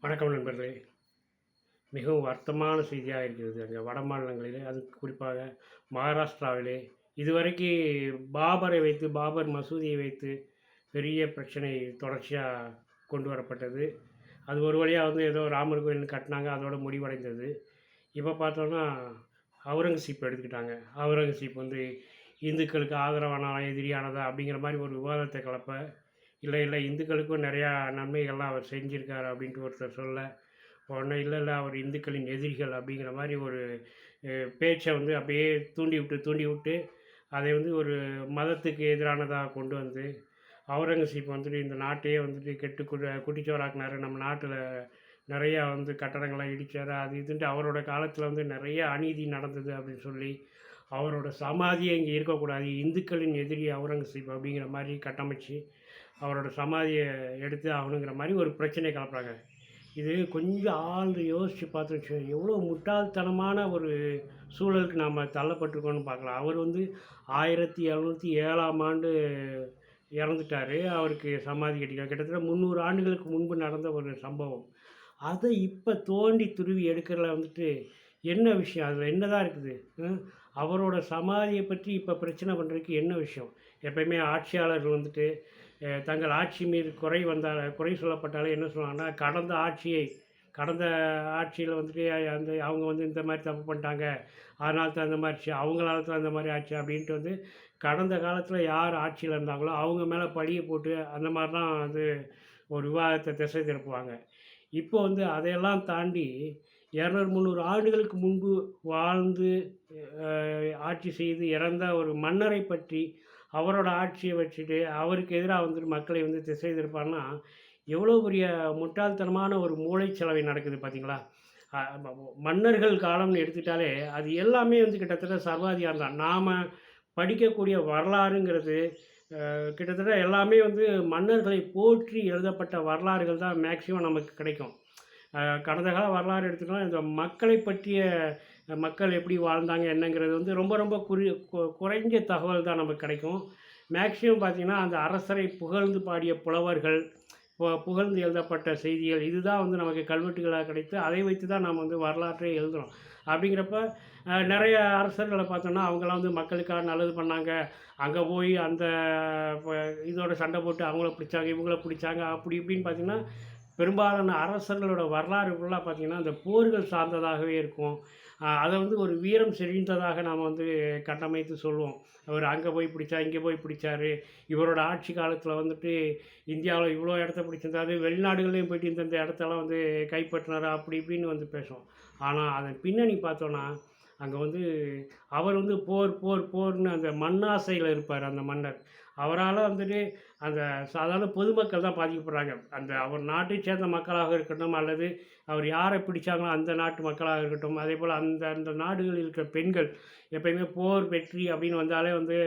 வணக்கம் நண்பர்களே. மிகவும் வருத்தமான செய்தியாக இருக்கிறது அங்கே வட மாநிலங்களிலே. அது குறிப்பாக மகாராஷ்டிராவிலே. இதுவரைக்கும் பாபரை வைத்து பாபர் மசூதியை வைத்து பெரிய பிரச்சனை தொடர்ச்சியாக கொண்டு வரப்பட்டது. அது ஒரு வழியாக வந்து ஏதோ ராமர் கோயில் கட்டினாங்க அதோட முடிவடைந்தது. இப்போ பார்த்தோன்னா அவுரங்கசீப் எடுத்துக்கிட்டாங்க. அவுரங்கசீப் வந்து இந்துக்களுக்கு ஆதரவான எதிரியானதா அப்படிங்கிற மாதிரி ஒரு விவாதத்தை கலப்ப இல்லை இல்லை இந்துக்களுக்கும் நிறையா நன்மைகள்லாம் அவர் செஞ்சுருக்காரு அப்படின்ட்டு ஒருத்தர் சொல்ல உடனே இல்லை இல்லை அவர் இந்துக்களின் எதிரிகள் அப்படிங்கிற மாதிரி ஒரு பேச்சை வந்து அப்படியே தூண்டி விட்டு தூண்டி விட்டு அதை வந்து ஒரு மதத்துக்கு எதிரானதாக கொண்டு வந்து அவுரங்கசீப் வந்துட்டு இந்த நாட்டையே வந்துட்டு கெட்டு குடி குட்டிச்சோராக்குனாரு. நம்ம நாட்டில் நிறையா வந்து கட்டடங்கள்லாம் இடித்தார் அது இதுன்ட்டு அவரோட காலத்தில் வந்து நிறைய அநீதி நடந்தது அப்படின்னு சொல்லி அவரோட சமாதியை இங்கே இருக்கக்கூடாது. இந்துக்களின் எதிரி அவுரங்கசீப் அப்படிங்கிற மாதிரி கட்டமைச்சு அவரோட சமாதியை எடுத்து ஆகணுங்கிற மாதிரி ஒரு பிரச்சனையை கலப்புறாங்க இது கொஞ்சம் ஆள் யோசித்து பார்த்து எவ்வளோ முட்டாள்தனமான ஒரு சூழலுக்கு நாம் தள்ளப்பட்டிருக்கோம்னு பார்க்கலாம். அவர் வந்து ஆயிரத்தி எழுநூற்றி ஏழாம் ஆண்டு இறந்துட்டார். அவருக்கு சமாதி கட்டிக்கலாம் கிட்டத்தட்ட முந்நூறு ஆண்டுகளுக்கு முன்பு நடந்த ஒரு சம்பவம். அதை இப்போ தோண்டி துருவி எடுக்கிறதுல வந்துட்டு என்ன விஷயம்? அதில் என்ன தான் இருக்குது அவரோட சமாதியை பற்றி இப்போ பிரச்சனை பண்ணுறதுக்கு என்ன விஷயம்? எப்பயுமே ஆட்சியாளர்கள் வந்துட்டு தங்கள் ஆட்சி மீது குறை வந்தால் குறை சொல்லப்பட்டாலே என்ன சொல்லுவாங்கன்னா கடந்த ஆட்சியை கடந்த ஆட்சியில் வந்துட்டு அந்த அவங்க வந்து இந்த மாதிரி தப்பு பண்ணிட்டாங்க அதனால தான் இந்த மாதிரி ஆச்சு அவங்களால தான் இந்த மாதிரி ஆச்சு அப்படின்ட்டு வந்து கடந்த காலத்தில் யார் ஆட்சியில் இருந்தாங்களோ அவங்க மேலே பழியை போட்டு அந்த மாதிரி தான் வந்து ஒரு விவாதத்தை திசை திருப்புவாங்க. இப்போ வந்து அதையெல்லாம் தாண்டி இரநூறு முந்நூறு ஆண்டுகளுக்கு முன்பு வாழ்ந்து ஆட்சி செய்து இறந்த ஒரு மன்னரை பற்றி அவரோட ஆட்சியை வச்சுட்டு அவருக்கு எதிராக வந்துட்டு மக்களை வந்து திசை திருப்பான்னா எவ்வளோ பெரிய முட்டாள்தனமான ஒரு மூளைச்சலவை நடக்குது பார்த்தீங்களா? மன்னர்கள் காலம்னு எடுத்துட்டாலே அது எல்லாமே வந்து கிட்டத்தட்ட சர்வாதிகாரம் தான். நாம் படிக்கக்கூடிய வரலாறுங்கிறது கிட்டத்தட்ட எல்லாமே வந்து மன்னர்களை போற்றி எழுதப்பட்ட வரலாறுகள் தான் மேக்சிமம் நமக்கு கிடைக்கும். கடந்த கால வரலாறு எடுத்துக்கலாம். இந்த மக்களை பற்றிய மக்கள் எப்படி வாழ்ந்தாங்க என்னங்கிறது வந்து ரொம்ப ரொம்ப குறி குறைஞ்ச தகவல் தான் நமக்கு கிடைக்கும். மேக்சிமம் பார்த்திங்கன்னா அந்த அரசரை புகழ்ந்து பாடிய புலவர்கள் புகழ்ந்து எழுதப்பட்ட செய்திகள் இதுதான் வந்து நமக்கு கல்வெட்டுகளாக கிடைத்து அதை வைத்து தான் நாம் வந்து வரலாற்றை எழுதுகிறோம் அப்படிங்கிறப்ப நிறைய அரசர்களை பார்த்தோன்னா அவங்களாம் வந்து மக்களுக்காக நல்லது பண்ணாங்க. அங்கே போய் அந்த இதோட சண்டை போட்டு அவங்கள பிடிச்சாங்க இவங்கள பிடிச்சாங்க அப்படி இப்படின்னு பார்த்தீங்கன்னா பெரும்பாலான அரசர்களோட வரலாறு ஃபுல்லாக பார்த்தீங்கன்னா அந்த போர்கள் சார்ந்ததாகவே இருக்கும். அதை வந்து ஒரு வீரம் செறிந்ததாக நாம் வந்து கட்டமைத்து சொல்லுவோம் அவர் அங்கே போய் பிடிச்சா இங்கே போய் பிடிச்சாரு. இவரோட ஆட்சி காலத்தில் வந்துட்டு இந்தியாவில் இவ்வளோ இடத்த பிடிச்சிருந்தாரு வெளிநாடுகள்லையும் போயிட்டு இந்தந்த இடத்தெல்லாம் வந்து கைப்பற்றினார் அப்படி இப்படின்னு வந்து பேசுவோம். ஆனால் அதன் பின்னணி பார்த்தோன்னா அங்கே வந்து அவர் வந்து போர் போர் போர்னு அந்த மண்ணாசையில் இருப்பார் அந்த மன்னர். அவரால் வந்துட்டு அந்த சாதாரண பொதுமக்கள் தான் பாதிக்கப்படுறாங்க. அந்த அவர் நாட்டை சேர்ந்த மக்களாக இருக்கட்டும் அல்லது அவர் யாரை பிடிச்சாங்களோ அந்த நாட்டு மக்களாக இருக்கட்டும் அதே போல் அந்த அந்த நாடுகளில் இருக்கிற பெண்கள் எப்பயுமே போர் வெற்றி அப்படின்னு வந்தாலே வந்து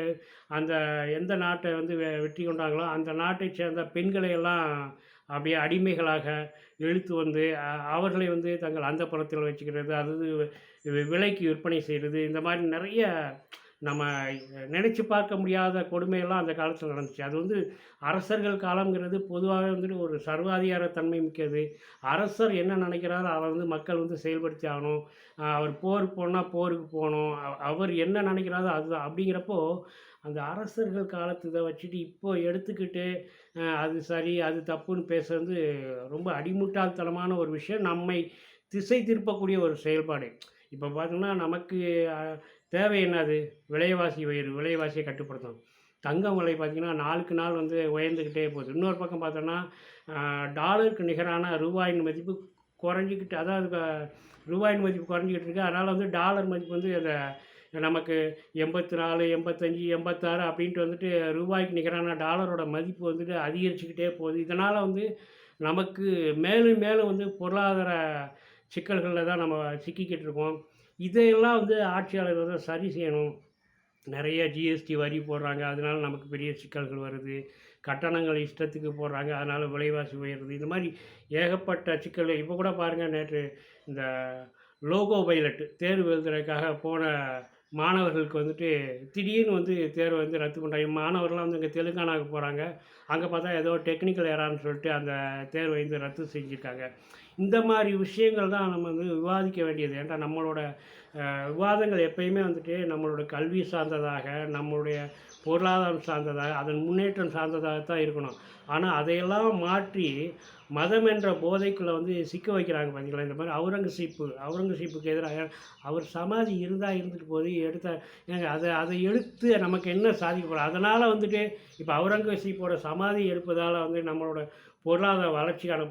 அந்த எந்த நாட்டை வந்து வெ வெற்றி கொண்டாங்களோ அந்த நாட்டை சேர்ந்த பெண்களை எல்லாம் அப்படியே அடிமைகளாக இழுத்து வந்து அவர்களை வந்து தங்கள் அந்த புறத்தில் வச்சுக்கிறது அது விலைக்கு விற்பனை செய்கிறது இந்த மாதிரி நிறைய நம்ம நினச்சி பார்க்க முடியாத கொடுமையெல்லாம் அந்த காலத்தில் நடந்துச்சு. அது வந்து அரசர்கள் காலங்கிறது பொதுவாகவே வந்துட்டு ஒரு சர்வாதிகார தன்மை மிக்கது. அரசர் என்ன நினைக்கிறாரோ அதை வந்து மக்கள் வந்து செயல்படுத்தி ஆகணும். அவர் போருக்கு போனால் போருக்கு போகணும். அவர் என்ன நினைக்கிறாரோ அது அப்படிங்கிறப்போ அந்த அரசர்கள் காலத்து இதை வச்சுட்டு இப்போ எடுத்துக்கிட்டு அது சரி அது தப்புன்னு பேசுறது ரொம்ப அடிமுட்டாள்தனமான ஒரு விஷயம். நம்மை திசை திருப்பக்கூடிய ஒரு செயல்பாடு. இப்போ பார்த்தோம்னா நமக்கு தேவை என்னது? விலைவாசி உயர்வு விலைவாசியை கட்டுப்படுத்தணும். தங்கம் விலை பார்த்திங்கன்னா நாளுக்கு நாள் வந்து உயர்ந்துக்கிட்டே போகுது. இன்னொரு பக்கம் பார்த்தோன்னா டாலருக்கு நிகரான ரூபாயின் மதிப்பு குறைஞ்சிக்கிட்டு அதாவது ரூபாயின் மதிப்பு குறைஞ்சிக்கிட்டு இருக்கு. அதனால் வந்து டாலர் மதிப்பு வந்து அந்த நமக்கு எண்பத்தி நாலு எண்பத்தஞ்சி எண்பத்தாறு அப்படின்ட்டு வந்துட்டு ரூபாய்க்கு நிகரான டாலரோட மதிப்பு வந்துட்டு அதிகரிச்சுக்கிட்டே போகுது. இதனால் வந்து நமக்கு மேலும் மேலும் வந்து பொருளாதார சிக்கல்களில் தான் நம்ம சிக்கிக்கிட்டு இருக்கோம். இதையெல்லாம் வந்து ஆட்சியாளர் வந்து சரி செய்யணும். நிறைய ஜிஎஸ்டி வரி போடுறாங்க. அதனால நமக்கு பெரிய சிக்கல்கள் வருது. கட்டணங்கள் இஷ்டத்துக்கு போடுறாங்க. அதனால் விலைவாசி உயருது. இந்த மாதிரி ஏகப்பட்ட சிக்கல்கள். இப்போ கூட பாருங்கள் நேற்று இந்த லோகோ பைலட் தேர்வு எழுதுறதுக்காக போன மாணவர்களுக்கு வந்துட்டு திடீர்னு வந்து தேர்வு வந்து ரத்து பண்ணுறாங்க மாணவர்கள்லாம் வந்து இங்கே தெலுங்கானாவுக்கு போகிறாங்க அங்கே பார்த்தா ஏதோ டெக்னிக்கல் ஏறான்னு சொல்லிட்டு அந்த தேர்வை வந்து ரத்து செஞ்சுருக்காங்க. இந்த மாதிரி விஷயங்கள் தான் நம்ம வந்து விவாதிக்க வேண்டியது. ஏன்டா நம்மளோட விவாதங்கள் எப்பயுமே வந்துட்டு நம்மளோட கல்வி சார்ந்ததாக நம்மளுடைய பொருளாதாரம் சார்ந்ததாக அதன் முன்னேற்றம் சார்ந்ததாக தான் இருக்கணும். ஆனால் அதையெல்லாம் மாற்றி மதம் என்ற போதைக்குள்ளே வந்து சிக்க வைக்கிறாங்க பார்த்தீங்களா இந்த மாதிரி அவுரங்கசீப்பு அவுரங்கசீப்புக்கு எதிராக அவர் சமாதி இருந்தால் இருந்துட்டு போது எடுத்த ஏங்க அதை அதை எடுத்து நமக்கு என்ன சாதிக்க போகிறோம் அதனால் வந்துட்டு இப்போ அவுரங்கசீப்போட சமாதி எடுப்பதால் வந்து நம்மளோட பொருளாதார வளர்ச்சி காண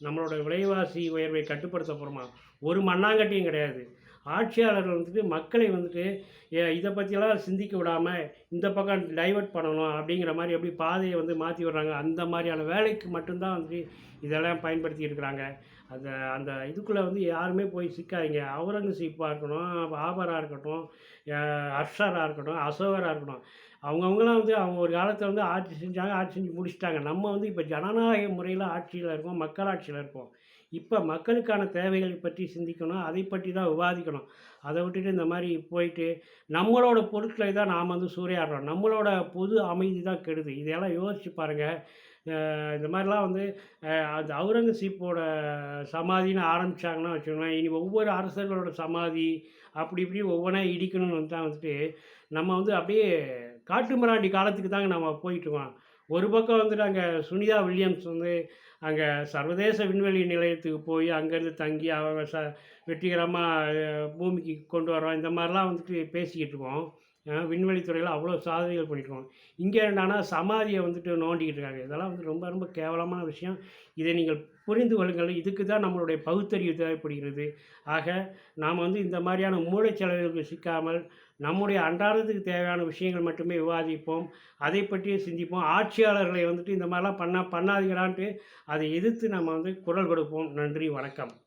நம்மளோட விலைவாசி உயர்வை கட்டுப்படுத்த போகிறோமா ஒரு மண்ணாங்கட்டியும் கிடையாது. ஆட்சியாளர்கள் வந்துட்டு மக்களை வந்துட்டு ஏ- இதை பற்றியெல்லாம் சிந்திக்க விடாமல் இந்த பக்கம் டைவர்ட் பண்ணணும் அப்படிங்கிற மாதிரி எப்படி பாதையை வந்து மாற்றி விடுறாங்க. அந்த மாதிரியான வேலைக்கு மட்டும்தான் வந்துட்டு இதெல்லாம் பயன்படுத்தி இருக்கிறாங்க அந்த அந்த இதுக்குள்ளே வந்து யாருமே போய் சிக்காதீங்க. அவுரங்கசீப்பாக இருக்கட்டும் பாபராக இருக்கட்டும் அர்ஷராக இருக்கட்டும் அசோகராக இருக்கட்டும் அவங்கவுங்களாம் வந்து அவங்க ஒரு காலத்தில் வந்து ஆட்சி செஞ்சாங்க ஆட்சி செஞ்சு முடிச்சிட்டாங்க. நம்ம வந்து இப்போ ஜனநாயக முறையில் ஆட்சியில் இருக்கோம் மக்களாட்சியில் இருக்கோம். இப்போ மக்களுக்கான தேவைகளை பற்றி சிந்திக்கணும் அதை பற்றி தான் விவாதிக்கணும். அதை விட்டுட்டு இந்த மாதிரி போயிட்டு நம்மளோட பொருட்களை தான் நாம் வந்து சூறையாடுறோம். நம்மளோட பொது அமைதி தான் கெடுது. இதையெல்லாம் யோசிச்சு பாருங்கள் இந்த மாதிரிலாம் வந்து அது அந்த அவுரங்கசீப்போட சமாதின்னு ஆரம்பித்தாங்கன்னா வச்சுக்கோங்களேன் இனி ஒவ்வொரு அரசர்களோட சமாதி அப்படி இப்படி ஒவ்வொன்றா இடிக்கணும்னு வந்து தான் வந்துட்டு நம்ம வந்து அப்படியே காட்டுமிராண்டி காலத்துக்கு தாங்க நம்ம போயிட்டுருக்கோம் ஒரு பக்கம் வந்துட்டு அங்கே சுனிதா வில்லியம்ஸ் வந்து அங்கே சர்வதேச விண்வெளி நிலையத்துக்கு போய் அங்கேருந்து தங்கி அவங்க ச வெற்றிகரமாக பூமிக்கு கொண்டு வரோம் இந்த மாதிரிலாம் வந்துட்டு பேசிக்கிட்டு இருக்கோம். அஹ் விண்வெளித்துறையில் அவ்வளோ சாதனைகள் பண்ணியிருக்கோம் இங்கே என்னன்னா சமாதியை வந்துட்டு நோண்டிக்கிட்டு இருக்காங்க. இதெல்லாம் வந்து ரொம்ப ரொம்ப கேவலமான விஷயம். இதை நீங்கள் புரிந்து கொள்ளுங்கள். இதுக்கு தான் நம்மளுடைய பகுத்தறிவு தேவைப்படுகிறது. ஆக நாம் வந்து இந்த மாதிரியான மூளைச்செலவுகளுக்கு சிக்காமல் நம்முடைய அன்றாடத்துக்கு தேவையான விஷயங்கள் மட்டுமே விவாதிப்போம். அதை பற்றியே சிந்திப்போம். ஆட்சியாளர்களை வந்துட்டு இந்த மாதிரிலாம் பண்ணால் பண்ணாதீங்களான்ட்டு அதை எதிர்த்து நம்ம வந்து குரல் கொடுப்போம். நன்றி வணக்கம்.